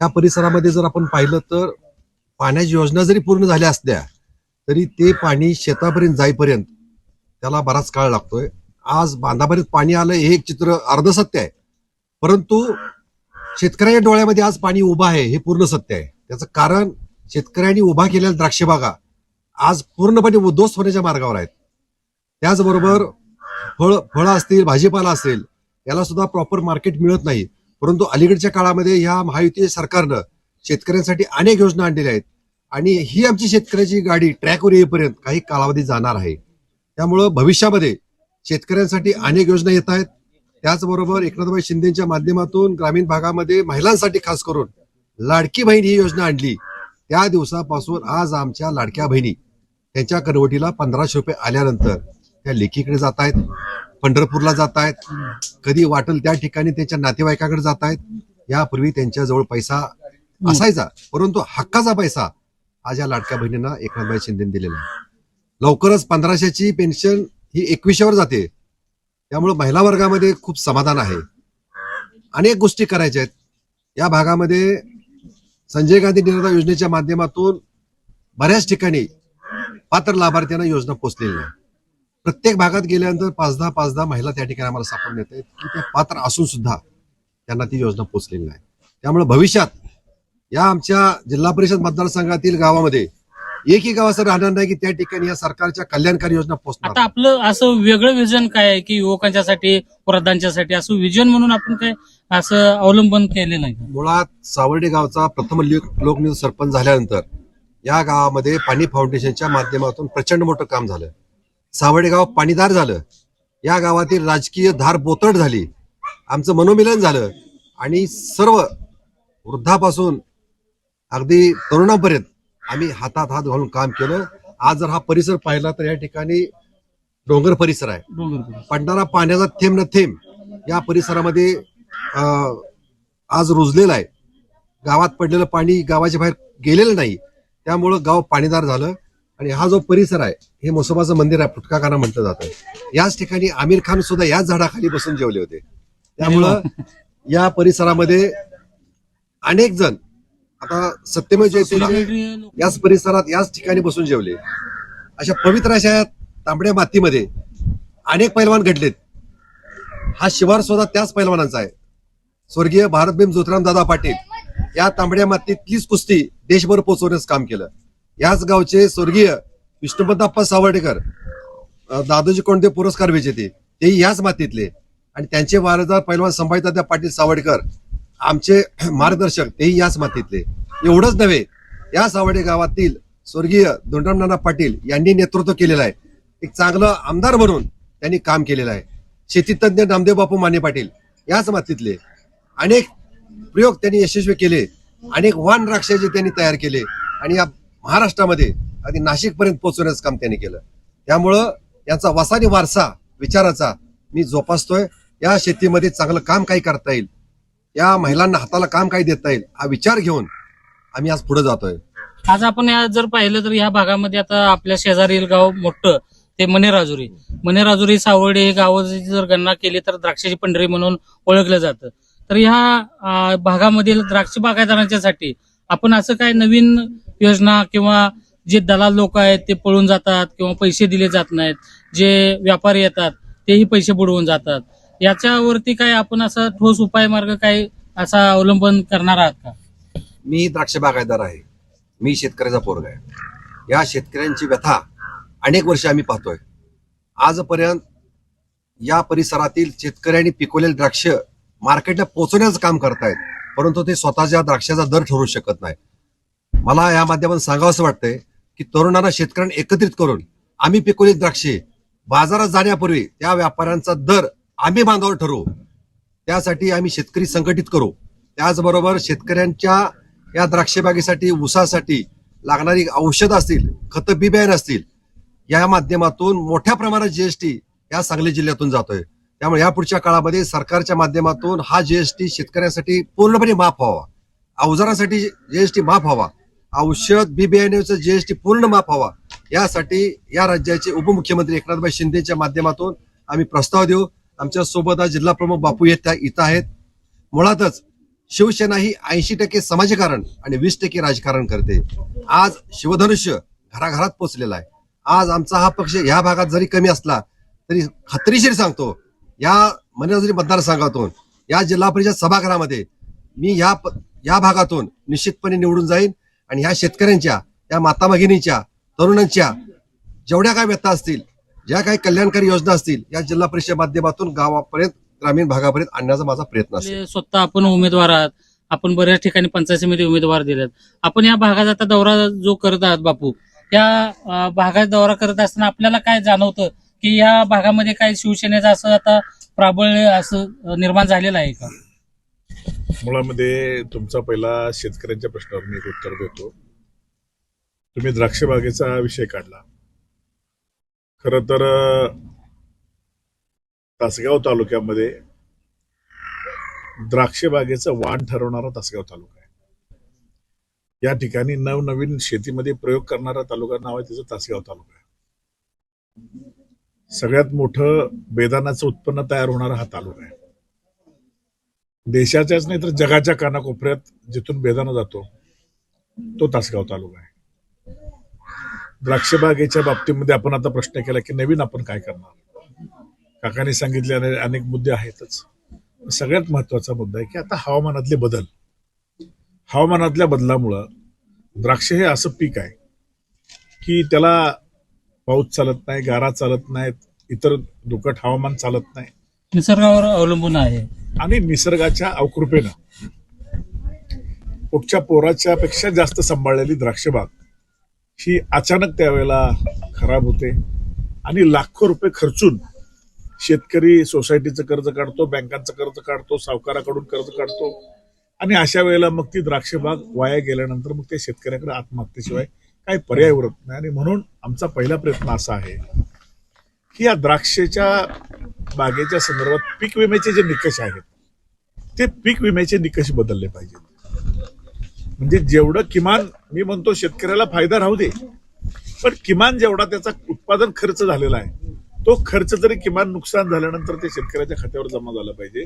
या परिसरामध्ये जर आपण पाहिलं तर पाण्याची योजना जरी पूर्ण झाल्या असल्या तरी ते पाणी शेतापर्यंत जाईपर्यंत त्याला बराच काळ लागतोय. आज बांधापर्यंत पाणी आलं हे एक चित्र अर्ध सत्य आहे. परंतु शेतकऱ्याच्या डोळ्यामध्ये आज पाणी उभं आहे हे पूर्ण सत्य आहे. त्याचं कारण शेतकऱ्यांनी उभा केलेल्या द्राक्ष बागा आज पूर्णपणे उद्ध्वस्त होण्याच्या मार्गावर आहेत. त्याचबरोबर फळ फळं असतील भाजीपाला असेल याला सुद्धा प्रॉपर मार्केट मिळत नाही. परंतु अलीकडच्या काळामध्ये ह्या महायुती सरकारनं शेतकऱ्यांसाठी अनेक योजना आणलेल्या आहेत. आणि ही आमची शेतकऱ्याची गाडी ट्रॅकवर येईपर्यंत काही कालावधी जाणार आहे. त्यामुळं भविष्यामध्ये शेतकऱ्यांसाठी अनेक योजना येत आहेत. त्याचबरोबर एकनाथभाई शिंदेच्या माध्यमातून ग्रामीण भागामध्ये महिलांसाठी खास करून लाडकी बहीण ही योजना आणली. त्या दिवसापासून आज आमच्या लाडक्या बहिणी त्यांच्या करवटीला पंधराशे रुपये आल्यानंतर त्या लेकीकडे जात आहेत. पंढरपूरला जात आहेत. कधी वाटेल त्या ठिकाणी त्यांच्या नातेवाईकाकडे जात आहेत. यापूर्वी त्यांच्याजवळ पैसा असायचा परंतु हक्काचा पैसा आज या लाडक्या बहिणींना एकनाथबाई शिंदे दिलेला आहे. लवकरच पंधराशेची पेन्शन ही एकवीसशेवर जाते. त्यामुळे महिला वर्गामध्ये खूप समाधान आहे. अनेक गोष्टी करायच्या आहेत. या भागामध्ये संजय गांधी निराधार योजनेच्या माध्यमातून बऱ्याच ठिकाणी पात्र लाभार्थ्यांना योजना पोचलेली आहे प्रत्येक भागात गेल्यानंतर पाच दहा पाच दहा महिला त्या ठिकाणी आम्हाला सापडून येत आहेत. की त्या पात्र असून सुद्धा त्यांना ती योजना पोचलेली नाही. त्यामुळे भविष्यात या आमच्या जिल्हा परिषद मतदारसंघातील गावामध्ये एकही गाव असं राहणार नाही की त्या ठिकाणी या सरकारच्या कल्याणकारी योजना पोचणार आता आपलं असं वेगळं विजन काय आहे की युवकांच्यासाठी वृद्धांच्यासाठी असं विजन म्हणून आपण काय असं अवलंबन केलेलं आहे का? मुळात सावर्डे गावचा प्रथम लोक- लोकनियुक्त सरपंच झाल्यानंतर या गावामध्ये पाणी फाउंडेशनच्या माध्यमातून प्रचंड मोठं काम झालं. सावर्डे गाव पाणीदार झालं. या गावातील राजकीय धार बोतड झाली. आमचं मनोमिलन झालं. आणि सर्व वृद्धापासून अगदी तरुणांपर्यंत आम्ही हातात हात घालून काम केलं. आज जर हा परिसर पाहिला तर या ठिकाणी डोंगर परिसर आहे. पडणारा पाण्याचा थेंब न थेंब या परिसरामध्ये आज रुजलेला आहे. गावात पडलेलं पाणी गावाच्या बाहेर गेलेलं नाही. त्यामुळं गाव पाणीदार झालं. आणि हा जो परिसर आहे हे मोसोबाचं मंदिर आहे फुटकाखाना म्हटलं जातं. याच ठिकाणी आमिर खान सुद्धा याच झाडाखाली बसून जेवले होते. त्यामुळं या परिसरामध्ये अनेक जण आता सत्यमेव जयते याच परिसरात याच ठिकाणी बसून जेवले. अशा पवित्र अशा या तांबड्या मातीमध्ये अनेक पैलवान घडलेत. हा शिवार सुद्धा त्याच पैलवानांचा आहे. स्वर्गीय भारतभीम ज्योतिराम दादा पाटील या तांबड्या मातीतलीच कुस्ती देशभर पोहोचवण्याचं काम केलं. याच गावचे स्वर्गीय विष्णुपंताप्पा सावर्डेकर दादोजी कोणते पुरस्कार विजेते तेही याच मातीतले. आणि त्यांचे वारसदार पैलवान संभाजीदादा पाटील सावडेकर आमचे मार्गदर्शक तेही याच मातीतले. एवढंच नव्हे या सावडे गावातील स्वर्गीय दुंडमनाना पाटील यांनी नेतृत्व केलेलं आहे. एक चांगलं आमदार म्हणून त्यांनी काम केलेलं आहे. शेतीतज्ञ नामदेव बापू माने पाटील याच मातीतले. अनेक प्रयोग त्यांनी यशस्वी केले अनेक वान राक्षाचे त्यांनी तयार केले. आणि या महाराष्ट्रामध्ये अगदी नाशिकपर्यंत पोहोचवण्याचं काम त्यांनी केलं. त्यामुळं यांचा वसानी वारसा विचाराचा मी जोपासतोय. या शेतीमध्ये चांगलं काम काही करता येईल. या महिलांना हाताला काम काही देता येईल हा विचार घेऊन आम्ही आज पुढे जातोय. आज आपण या जर पाहिलं तर या भागामध्ये आता आपल्या शेजारील गाव मोठं ते मनेराजुरी. मनेराजुरी सावर्डे हे गावाची जर गणना केली तर द्राक्षाची पंढरी म्हणून ओळखलं जातं. तर ह्या भागामधील द्राक्ष बागायदारांच्यासाठी आपण असं काय नवीन योजना किंवा जे दलाल लोक आहेत ते पळून जातात किंवा पैसे दिले जात नाहीत जे व्यापारी येतात तेही पैसे बुडवून जातात. याच्यावरती काय आपण असा ठोस उपाय मार्ग काय असा अवलंबन करणार आहात का? मी द्राक्ष बागायतदार आहे. मी शेतकऱ्याचा पोरग आहे. या शेतकऱ्यांची व्यथा अनेक वर्ष आम्ही पाहतोय. आजपर्यंत या परिसरातील शेतकऱ्यांनी पिकवलेले द्राक्ष मार्केटला पोहोचवण्याचं काम करतायत परंतु ते स्वतःच्या द्राक्षाचा दर ठरवू शकत नाही मला या माध्यमातून सांगावं असं वाटतंय की तरुणांना शेतकऱ्यांना एकत्रित करून आम्ही पिकवलेली द्राक्षे बाजारात जाण्यापूर्वी त्या व्यापाऱ्यांचा दर आम्ही बांधावर ठरवू. त्यासाठी आम्ही शेतकरी संघटित करू. त्याचबरोबर शेतकऱ्यांच्या या द्राक्षबागेसाठी ऊसासाठी लागणारी औषधं असतील खत बिबियाण असतील या माध्यमातून मोठ्या प्रमाणात जीएसटी या सांगली जिल्ह्यातून जातोय. त्यामुळे या पुढच्या काळामध्ये सरकारच्या माध्यमातून हा जीएसटी शेतकऱ्यांसाठी पूर्णपणे माफ व्हावा. अवजारासाठी जीएसटी माफ व्हावा. औषध बी बियाण्याचा जीएसटी पूर्ण माफ व्हावा. यासाठी या राज्याचे उपमुख्यमंत्री एकनाथभाई शिंदेच्या माध्यमातून आम्ही प्रस्ताव देऊ. आमच्यासोबत आज जिल्हा प्रमुख बापू येत इथं आहेत. मुळातच शिवसेना ही ऐंशी टक्के समाजकारण आणि वीस टक्के राजकारण करते. आज शिवधनुष्य घराघरात पोचलेला आहे. आज आमचा हा पक्ष या भागात जरी कमी असला तरी खात्रीशीर सांगतो. या मनेजरी मतदारसंघातून या जिल्हा परिषद सभागृहामध्ये मी या प- या भागातून निश्चितपणे निवडून जाईन. आणि ह्या शेतकऱ्यांच्या या माता भगिनीच्या तरुणांच्या जेवढ्या काय व्यथा असतील ज्या काही कल्याणकारी योजना असतील या जिल्हा परिषद माध्यमातून गावापर्यंत ग्रामीण भागापर्यंत आणण्याचा माझा प्रयत्न असेल. स्वतः आपण उमेदवार आहात. आपण बऱ्याच ठिकाणी पंचायत समिती उमेदवार दिलेत. आपण या भागात आता दौरा जो करत आहात बापू या भागाचा दौरा करत असताना आपल्याला काय जाणवतं की या भागामध्ये काय शिवसेनेचं असं आता प्राबल्य असं निर्माण झालेलं आहे का? मुळामध्ये तुमचा पहिला शेतकऱ्यांच्या प्रश्नावर मी एक उत्तर देतो. तुम्ही द्राक्ष बागेचा विषय काढला. खर तर तासगाव तालुक्यामध्ये द्राक्षबागेचं वाण ठरवणारा तासगाव तालुका आहे. या ठिकाणी नवनवीन शेतीमध्ये प्रयोग करणारा तालुका नाव आहे त्याचं तासगाव तालुका आहे. सगळ्यात मोठं बेदानाचं उत्पन्न तयार होणारा हा तालुका आहे. देशाच्याच नाही तर जगाच्या कानाकोपऱ्यात जिथून बेदाना जातो तो तासगाव तालुका आहे. द्राक्षबागेच्या बाबतीमध्ये आपण आता प्रश्न केला की नवीन आपण काय करणार? काकांनी सांगितले अनेक मुद्दे आहेतच. सगळ्यात महत्त्वाचा मुद्दा आहे की आता हवामानातले बदल. हवामानातल्या बदलामुळं द्राक्ष हे असं पीक आहे की त्याला पाऊस चालत नाही गारा चालत नाहीत इतर दुकट हवामान चालत नाही. निसर्गावर अवलंबून आहे. आणि निसर्गाच्या अवकृपेनं. पुढच्या पोराच्या पेक्षा जास्त सांभाळलेली द्राक्षबाग ही अचानक त्यावेळेला खराब होते आणि लाखो रुपये खर्चून शेतकरी सोसायटीचं कर्ज काढतो बँकांचं कर्ज काढतो सावकाराकडून कर्ज काढतो आणि अशा वेळेला मग ती द्राक्षबाग वाया गेल्यानंतर मग त्या शेतकऱ्याकडे आत्महत्येशिवाय काही पर्याय उरत नाही. आणि म्हणून आमचा पहिला प्रयत्न असा आहे की या द्राक्षेच्या बागेच्या संदर्भात पीक विम्याचे जे निकष आहेत ते पीक विम्याचे निकष बदलले पाहिजेत. म्हणजे जेवढं किमान मी म्हणतो शेतकऱ्याला फायदा राहू दे पण किमान जेवढा त्याचा उत्पादन खर्च झालेला आहे तो खर्च जरी किमान नुकसान झाल्यानंतर ते शेतकऱ्याच्या खात्यावर जमा झाला पाहिजे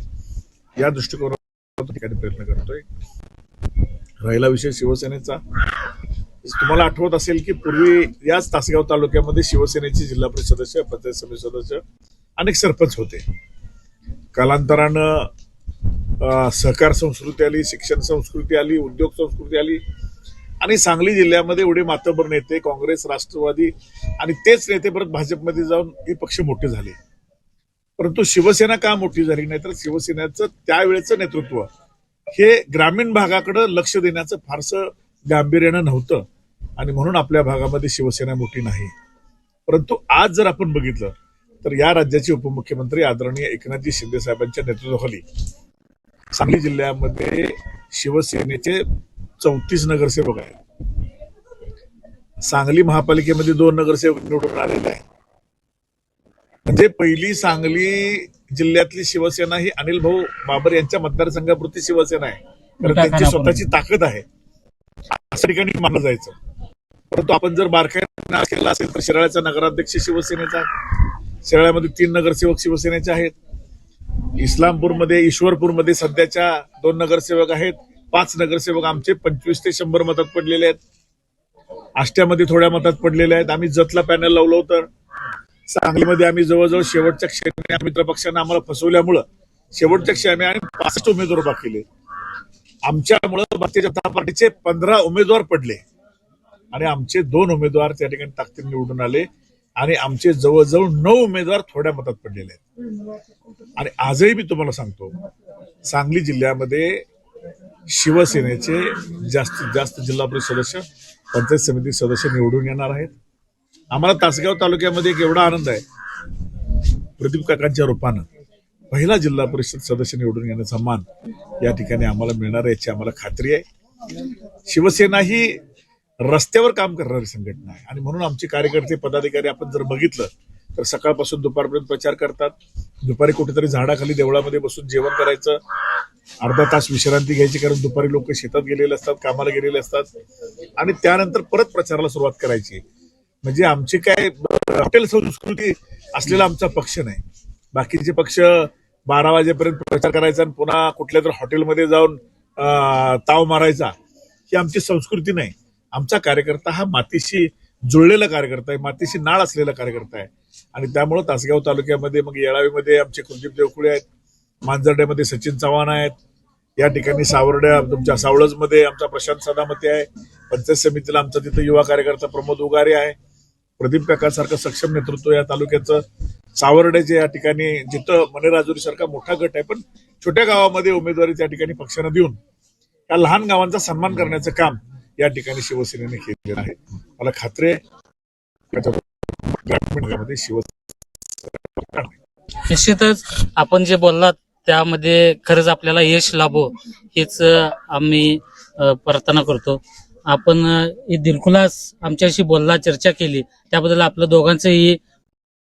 या दृष्टिकोनातून ठिकाणी प्रयत्न करतोय. राहिला विषय शिवसेनेचा. तुम्हाला आठवत असेल की पूर्वी याच तासगाव तालुक्यामध्ये शिवसेनेचे जिल्हा परिषद सदस्य पंचायत समिती सदस्य अनेक सरपंच होते. कालांतरानं सहकार संस्कृती आली शिक्षण संस्कृती आली उद्योग संस्कृती आली आणि सांगली जिल्ह्यामध्ये एवढे मातबर नेते काँग्रेस राष्ट्रवादी आणि तेच नेते परत भाजपमध्ये जाऊन हे पक्ष मोठे झाले. परंतु शिवसेना का मोठी झाली नाही तर शिवसेनेचं त्यावेळेचं नेतृत्व हे ग्रामीण भागाकडे लक्ष देण्याचं फारसं गांभीर्यानं नव्हतं. आणि म्हणून आपल्या भागामध्ये शिवसेना मोठी नाही. परंतु आज जर आपण बघितलं तर या राज्याचे उपमुख्यमंत्री आदरणीय एकनाथजी शिंदे साहेबांच्या नेतृत्वाखाली सांगली जिल्ह्यामध्ये शिवसेनेचे चौतीस नगरसेवक आहेत. सांगली महापालिकेमध्ये दोन नगरसेवक निवडून आलेले आहेत. म्हणजे पहिली सांगली जिल्ह्यातली शिवसेना ही अनिल भाऊ बाबर यांच्या मतदारसंघापुरती शिवसेना आहे. कारण त्यांची स्वतःची ताकद आहे. असं ठिकाणी मानलं जायचं. परंतु आपण जर बारकाईने केला असेल तर शिराळ्याचा नगराध्यक्ष शिवसेनेचा शिराळ्यामध्ये तीन नगरसेवक शिवसेनेचे आहेत. इस्लामपूरमध्ये ईश्वरपूरमध्ये सध्याच्या दोन नगरसेवक आहेत. पाच नगरसेवक आमचे पंचवीस ते शंभर मतात पडलेले आहेत. आष्ट्यामध्ये थोड्या मतात पडलेले आहेत. आम्ही जतला पॅनल लावलं होतं. सांगलीमध्ये आम्ही जवळजवळ शेवटच्या क्षणी मित्र पक्षाने आम्हाला फसवल्यामुळं शेवटच्या क्षणी आम्ही पासष्ट उमेदवार उभा केले. आमच्यामुळं भारतीय जनता पार्टीचे पंधरा उमेदवार पडले. आणि आमचे दोन उमेदवार त्या ठिकाणी ताकदीने निवडून आले. आणि आमचे जवळजवळ नऊ उमेदवार थोड्या मतात पडलेले आहेत. आणि आजही मी तुम्हाला सांगतो सांगली जिल्ह्यामध्ये शिवसेनेचे जास्तीत जास्त जिल्हा परिषद सदस्य पंचायत समिती सदस्य निवडून येणार आहेत. आम्हाला तासगाव तालुक्यामध्ये एक एवढा आनंद आहे. प्रदीप काकांच्या रूपानं पहिला जिल्हा परिषद सदस्य निवडून येण्याचा मान या ठिकाणी आम्हाला मिळणार याची आम्हाला खात्री आहे. शिवसेना ही रस्त्यावर काम करणारी संघटना आहे. आणि म्हणून आमचे कार्यकर्ते पदाधिकारी आपण जर बघितलं तर सकाळपासून दुपारपर्यंत प्रचार करतात. दुपारी कुठेतरी झाडाखाली देवळामध्ये बसून जेवण करायचं. अर्धा तास विश्रांती घ्यायची कारण दुपारी लोक शेतात गेलेले असतात कामाला गेलेले असतात. आणि त्यानंतर परत प्रचाराला सुरुवात करायची. म्हणजे आमची काय हॉटेल संस्कृती असलेला आमचा पक्ष नाही. बाकीचे पक्ष बारा वाजेपर्यंत प्रचार करायचा आणि पुन्हा कुठल्या तरी हॉटेलमध्ये जाऊन ताव मारायचा ही आमची संस्कृती नाही. आमचा कार्यकर्ता हा मातीशी जुळलेला कार्यकर्ता आहे मातीशी नाळ असलेला कार्यकर्ता आहे. आणि त्यामुळं तासगाव तालुक्यामध्ये मग येळावीमध्ये आमचे कुलदीप देवकुळे आहेत मांजर्ड्यामध्ये सचिन चव्हाण आहेत. या ठिकाणी सावर्ड्या तुमच्या सावळजमध्ये आमचा प्रशांत सदामते आहे. पंचायत समितीला आमचा तिथं युवा कार्यकर्ता प्रमोद उगारे आहे. प्रदीप काकासारखं सक्षम नेतृत्व या तालुक्याचं. सावर्ड्याचे या ठिकाणी जिथं मनेराजुरी सारखा मोठा गट आहे पण छोट्या गावामध्ये उमेदवारी त्या ठिकाणी पक्षानं देऊन या लहान गावांचा सन्मान करण्याचं काम या ठिकाणी शिवसेनेने केलेलं आहे. मला खात्री आहे शिवसेना निश्चितच आपण जे बोललात त्यामध्ये खरंच आपल्याला यश लाभो हेच आम्ही प्रार्थना करतो. आपण दिलकुलास दिलखुलास आमच्याशी बोलला चर्चा केली त्याबद्दल आपलं दोघांचंही